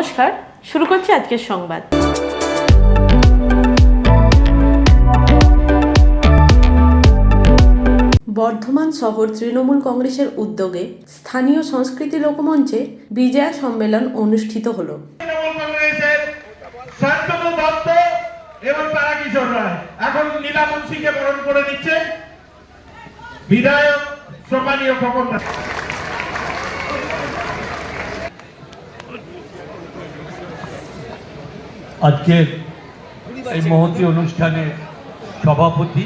নমস্কার শুরু করছি আজকের সংবাদ। বর্ধমান শহর তৃণমূল কংগ্রেসের উদ্যোগে স্থানীয় সংস্কৃতি লোকমঞ্চে বিজয়া সম্মেলন অনুষ্ঠিত হলো। তৃণমূল কংগ্রেসের শান্তনু দত্ত এবং তারা কিশোর রায়। এখন নীলা মুন্সিকে বরণ করে নিচ্ছে বিধায়ক সম্মানীয় খোকন আজকের এই মহতী অনুষ্ঠানে সভাপতি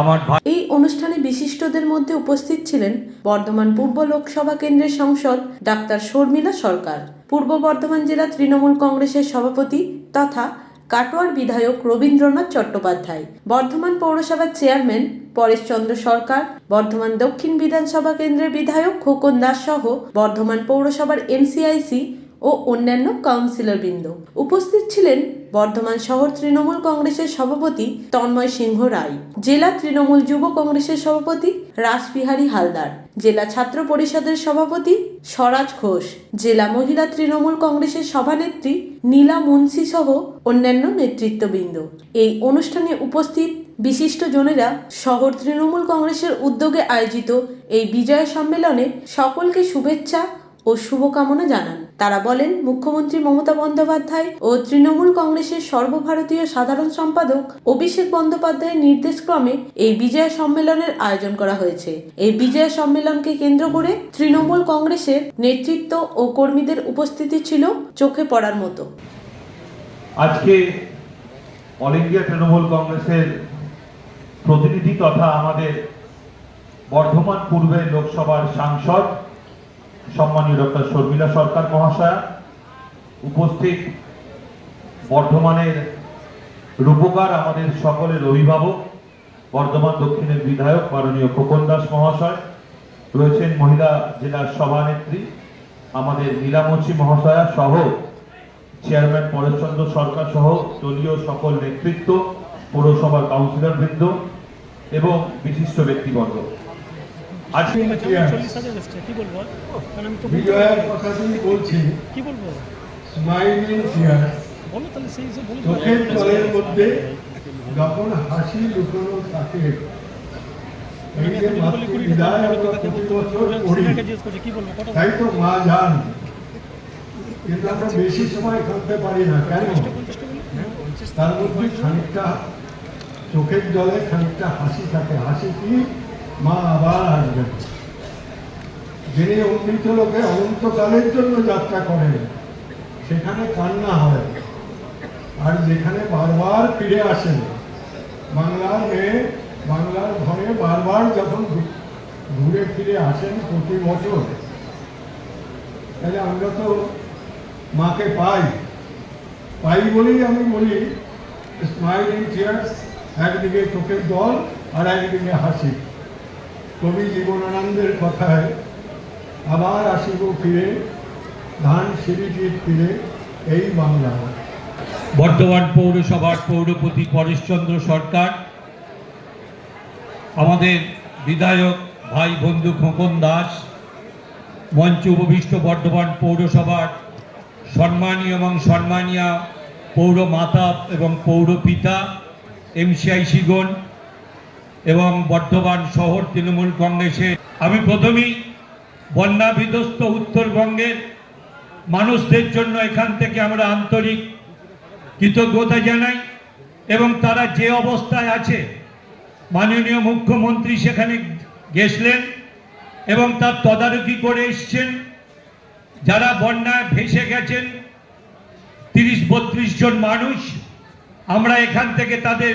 আমার ভাই এই অনুষ্ঠানে বিশিষ্টদের মধ্যে উপস্থিত ছিলেন বর্ধমান পূর্ব লোকসভা কেন্দ্রের সংসদ ডাক্তার শর্মিলা সরকার, পূর্ব বর্ধমান জেলা তৃণমূল কংগ্রেসের সভাপতি তথা কাটোয়ার বিধায়ক রবীন্দ্রনাথ চট্টোপাধ্যায়, বর্ধমান পৌরসভার চেয়ারম্যান পরেশচন্দ্র সরকার, বর্ধমান দক্ষিণ বিধানসভা কেন্দ্রের বিধায়ক খোকন দাস সহ বর্ধমান পৌরসভার এনসিআইসি ও অন্যান্য কাউন্সিলরবৃন্দ। উপস্থিত ছিলেন বর্ধমান শহর তৃণমূল কংগ্রেসের সভাপতি তন্ময় সিংহ রায়, জেলা তৃণমূল যুব কংগ্রেসের সভাপতি রাসবিহারী হালদার, জেলা ছাত্র পরিষদের সভাপতি স্বরাজ ঘোষ, জেলা মহিলা তৃণমূল কংগ্রেসের সভানেত্রী নীলা মুন্সি সহ অন্যান্য নেতৃত্ববৃন্দ। এই অনুষ্ঠানে উপস্থিত বিশিষ্ট জনেরা শহর তৃণমূল কংগ্রেসের উদ্যোগে আয়োজিত এই বিজয় সম্মেলনে সকলকে শুভেচ্ছা ও শুভকামনা জানান। তারা বলেন, মুখ্যমন্ত্রী মমতা বন্দ্যোপাধ্যায় ও তৃণমূল কংগ্রেসের সর্বভারতীয় সাধারণ সম্পাদক অভিষেক বন্দ্যোপাধ্যায়ের নির্দেশক্রমে এই বিজয় সম্মেলনের আয়োজন করা হয়েছে। এই বিজয় সম্মেলনকে কেন্দ্র করে তৃণমূল কংগ্রেসের নেতৃত্ব ও কর্মীদের উপস্থিতি ছিল চোখে পড়ার মতো। আজকে অল ইন্ডিয়া তৃণমূল কংগ্রেসের প্রতিনিধি তথা আমাদের বর্ধমান পূর্বের লোকসভার সাংসদ সম্মানীয় ডক্টর শর্মিলা সরকার মহাশয়া, উপস্থিত বর্ধমানের রূপকার আমাদের সকলের অভিভাবক, বর্ধমান দক্ষিণের বিধায়ক মাননীয় খোকন দাস মহাশয়, রয়েছেন মহিলা জেলার সভানেত্রী আমাদের নীলামচি মহাশয়া সহ চেয়ারম্যান পরেশচন্দ্র সরকার সহ দলীয় সকল নেতৃত্ব, পৌরসভার কাউন্সিলর বৃন্দ এবং বিশিষ্ট ব্যক্তিবর্গ। আজকে চল্লিশ হাজার এসছে কি বলব? কারণ আমি তো বিজয়ের পারব না। বলছি। কি বলব? স্মাইলিং চেয়ার বলো তাহলে সেই হিসেবে বলে চোখের জলের মধ্যে যখন হাসি লুকানো থাকে তাই তো মা যান কিন্তু আমরা বেশি সময় থাকতে পারি না কেন? বলি তার মধ্যে খানিকটা চোখের জলে খানিকটা হাসি থাকে। হাসি কি? মা আবার আসবেন। যিনি অমৃত লোকে অনন্তকালের জন্য যাত্রা করেন, সেখানে কান্না হয়। আর যেখানে বারবার ফিরে আসেন, বাংলার মেয়ে বাংলার ঘরে বারবার যখন ঘুরে ফিরে আসেন প্রতি বছর, তাহলে আমরা তো মাকে পাই। পাই বলেই আমি বলি স্মাইলিং চেয়ার্স একদিকে চোখের দল আর একদিকে হাসি। কবি জীবনানন্দের কথায় আবার আসিব ফিরে, ধান সিঁড়িটির ফিরে এই বাংলা বর্ধমান পৌরসভার পৌরপতি পরেশচন্দ্র সরকার, আমাদের বিধায়ক ভাই বন্ধু খোকন দাস, মঞ্চ উপবিষ্ট বর্ধমান পৌরসভার সম্মানীয় এবং সম্মানীয় পৌর মাতা এবং পৌর পিতা এমসিআইসিগণ এবং বর্ধমান শহর তৃণমূল কংগ্রেসের আমি প্রথমেই বন্যা বিধ্বস্ত উত্তরবঙ্গের মানুষদের জন্য এখান থেকে আমরা আন্তরিক কৃতজ্ঞতা জানাই এবং তারা যে অবস্থায় আছে, মাননীয় মুখ্যমন্ত্রী সেখানে গেছিলেন এবং তার তদারকি করে এসছেন। যারা বন্যায় ভেসে গেছেন, তিরিশ বত্রিশ জন মানুষ, আমরা এখান থেকে তাদের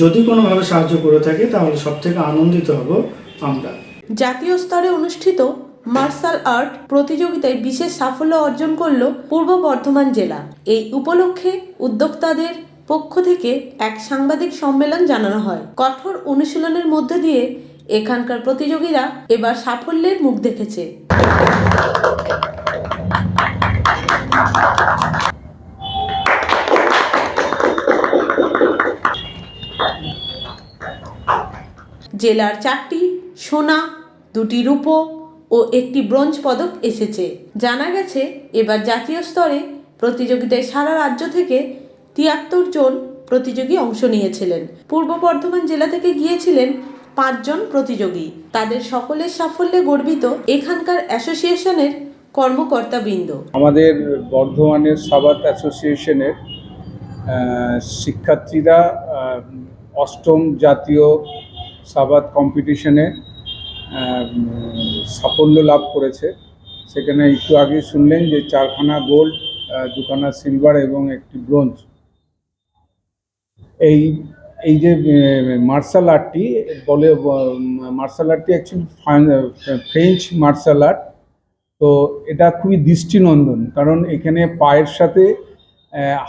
যদি কোনোভাবে সাহায্য করে থাকে, তাহলে সব থেকে আনন্দিত হব আমরা। জাতীয় স্তরে অনুষ্ঠিত মার্শাল আর্ট প্রতিযোগিতায় বিশেষ সাফল্য অর্জন করল পূর্ব বর্ধমান জেলা। এই উপলক্ষে উদ্যোক্তাদের পক্ষ থেকে এক সাংবাদিক সম্মেলন জানানো হয়। কঠোর অনুশীলনের মধ্যে দিয়ে এখানকার প্রতিযোগীরা এবার সাফল্যের মুখ দেখেছে। জেলার চারটি সোনা, দুটি রূপো ও একটি ব্রোঞ্জ পদক এসেছে। জানা গেছে, এবার জাতীয় স্তরে প্রতিযোগিতায় সারা রাজ্য থেকে তিয়াত্তর জন প্রতিযোগী অংশ নিয়েছিলেন। পূর্ব বর্ধমান জেলা থেকে গিয়েছিলেন পাঁচজন প্রতিযোগী। তাদের সকলের সাফল্যে গর্বিত এখানকার অ্যাসোসিয়েশনের কর্মকর্তাবৃন্দ। আমাদের বর্ধমানের সাবাত অ্যাসোসিয়েশনের শিক্ষার্থীরা অষ্টম জাতীয় সাবাত কম্পিটিশনে সাফল্য লাভ করেছে। সেখানে একটু আগে শুনলেন যে চারখানা গোল্ড দুখানা সিলভার এবং একটি ব্রোঞ্জ এই এই যে মার্শাল আর্টটি বলে মার্শাল আর্টটি অ্যাকচুয়ালি ফ্রেঞ্চ মার্শাল আর্ট তো এটা খুবই দৃষ্টিনন্দন, কারণ এখানে পায়ের সাথে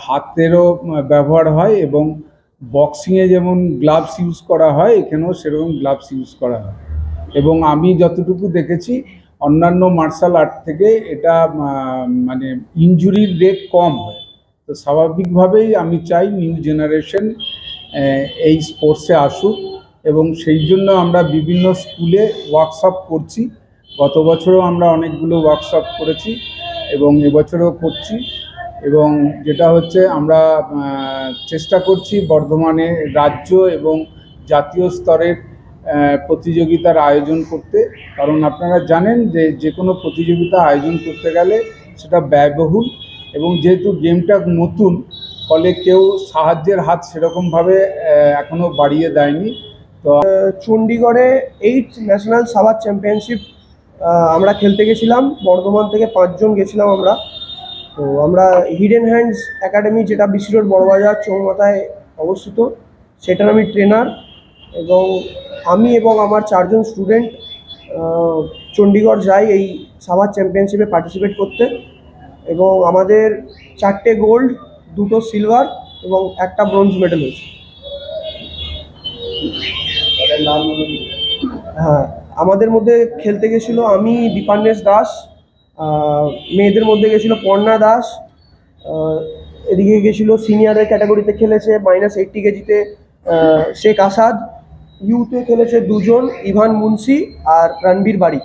হাতেরও ব্যবহার হয় এবং বক্সিংয়ে যেমন গ্লাভস ইউজ করা হয়, এখানেও সেরকম গ্লাভস ইউজ করা হয়। এবং আমি যতটুকু দেখেছি, অন্যান্য মার্শাল আর্ট থেকে এটা মানে ইনজুরির রেট কম হয়। তো স্বাভাবিকভাবেই আমি চাই নিউ জেনারেশন এই স্পোর্টসে আসুক এবং সেই জন্য আমরা বিভিন্ন স্কুলে ওয়ার্কশপ করছি। গত বছরও আমরা অনেকগুলো ওয়ার্কশপ করেছি এবং এবছরও করছি। এবং যেটা হচ্ছে আমরা চেষ্টা করছি বর্ধমানে রাজ্য এবং জাতীয় স্তরের প্রতিযোগিতার আয়োজন করতে। কারণ আপনারা জানেন যে যে কোনো প্রতিযোগিতা আয়োজন করতে গেলে সেটা ব্যয়বহুল এবং যেহেতু গেমটা নতুন, ফলে কেউ সাহায্যের হাত সেরকমভাবে এখনও বাড়িয়ে দেয়নি। তো চণ্ডীগড়ে এইট ন্যাশনাল সাবাত চ্যাম্পিয়নশিপ আমরা খেলতে গেছিলাম। বর্ধমান থেকে পাঁচজন গেছিলাম আমরা। তো আমরা হিডেন হ্যান্ডস একাডেমি যেটা বিসি রোড বড়বাজার চৌমাথায় অবস্থিত, সেটার আমি ট্রেনার এবং আমি এবং আমার চারজন স্টুডেন্ট চণ্ডীগড় যাই এই সাভার চ্যাম্পিয়নশিপে পার্টিসিপেট করতে এবং আমাদের চারটে গোল্ড দুটো সিলভার এবং একটা ব্রোঞ্জ মেডেল হয়েছে। হ্যাঁ আমাদের মধ্যে খেলতে গেছিল আমি দীপান্বেশ দাস মেয়েদের মধ্যে গেছিল পর্ণা দাস এদিকে গেছিল সিনিয়রের ক্যাটাগরিতে খেলেছে মাইনাস এইটটি কেজিতে শেখ আসাদ ইউতে খেলেছে দুজন, ইভান মুন্সি আর রণবীর বারিক।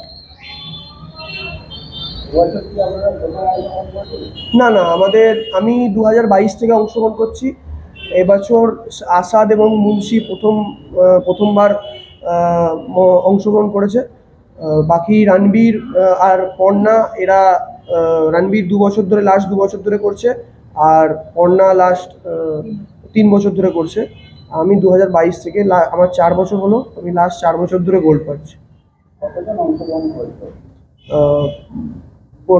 না না, আমাদের, আমি দু হাজার বাইশ থেকে অংশগ্রহণ করছি। এবছর আসাদ এবং মুন্সি প্রথম প্রথমবার অংশগ্রহণ করেছে। বাকি রণবীর আর পর্ণা এরা রণবীর দু বছর ধরে লাস্ট দু বছর ধরে করছে, আর পর্ণা লাস্ট তিন বছর ধরে করছে। আমি দু হাজার বাইশ থেকে আমার চার বছর হলো, আমি লাস্ট চার বছর ধরে গোল্ড পাচ্ছি।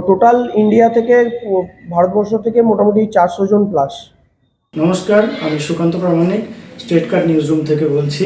টোটাল ইন্ডিয়া থেকে, ভারতবর্ষ থেকে মোটামুটি চারশো জন প্লাস নমস্কার, আমি Sukanta Pramanik state card news room থেকে বলছি।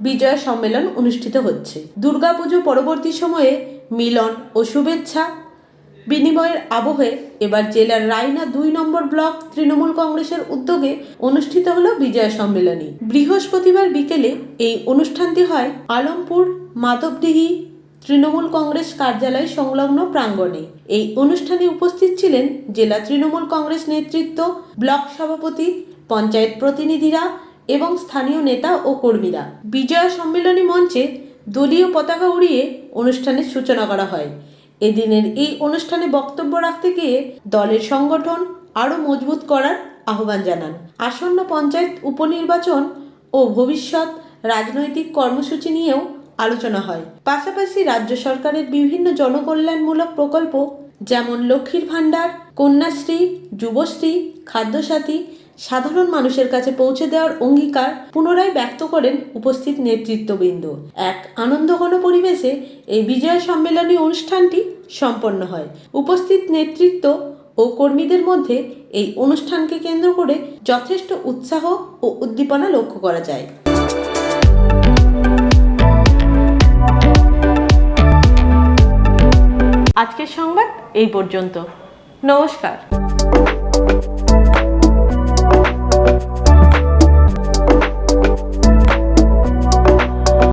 বিজয় সম্মেলন অনুষ্ঠিত হচ্ছে। দুর্গাপুজো পরবর্তী সময়ে মিলন ও শুভেচ্ছা বিনিময়ের আবহে এবার জেলার রায়না দুই নম্বর ব্লক তৃণমূল কংগ্রেসের উদ্যোগে অনুষ্ঠিত হল বিজয় সম্মেলনী বৃহস্পতিবার বিকেলে এই অনুষ্ঠানটি হয় আলমপুর মাধবডিহি তৃণমূল কংগ্রেস কার্যালয় সংলগ্ন প্রাঙ্গণে। এই অনুষ্ঠানে উপস্থিত ছিলেন জেলা তৃণমূল কংগ্রেস নেতৃত্ব, ব্লক সভাপতি, পঞ্চায়েত প্রতিনিধিরা এবং স্থানীয় নেতা ও কর্মীরা। বিজয়া সম্মেলনী মঞ্চে দলীয় পতাকা উড়িয়ে অনুষ্ঠানের সূচনা করা হয়। এদিনের এই অনুষ্ঠানে বক্তব্য রাখতে গিয়ে দলের সংগঠন আরও মজবুত করার আহ্বান জানান। আসন্ন পঞ্চায়েত উপনির্বাচন ও ভবিষ্যৎ রাজনৈতিক কর্মসূচি নিয়েও আলোচনা হয়। পাশাপাশি রাজ্য সরকারের বিভিন্ন জনকল্যাণমূলক প্রকল্প যেমন লক্ষ্মীর ভাণ্ডার, কন্যাশ্রী, যুবশ্রী, খাদ্যসাথী সাধারণ মানুষের কাছে পৌঁছে দেওয়ার অঙ্গীকার পুনরায় ব্যক্ত করেন উপস্থিত নেতৃত্ববৃন্দ। এক আনন্দঘন পরিবেশে এই বিজয় সম্মেলনী অনুষ্ঠানটি সম্পন্ন হয়। উপস্থিত নেতৃত্ব ও কর্মীদের মধ্যে এই অনুষ্ঠানকে কেন্দ্র করে যথেষ্ট উৎসাহ ও উদ্দীপনা লক্ষ্য করা যায়। আজকের সংবাদ এই পর্যন্ত। নমস্কার।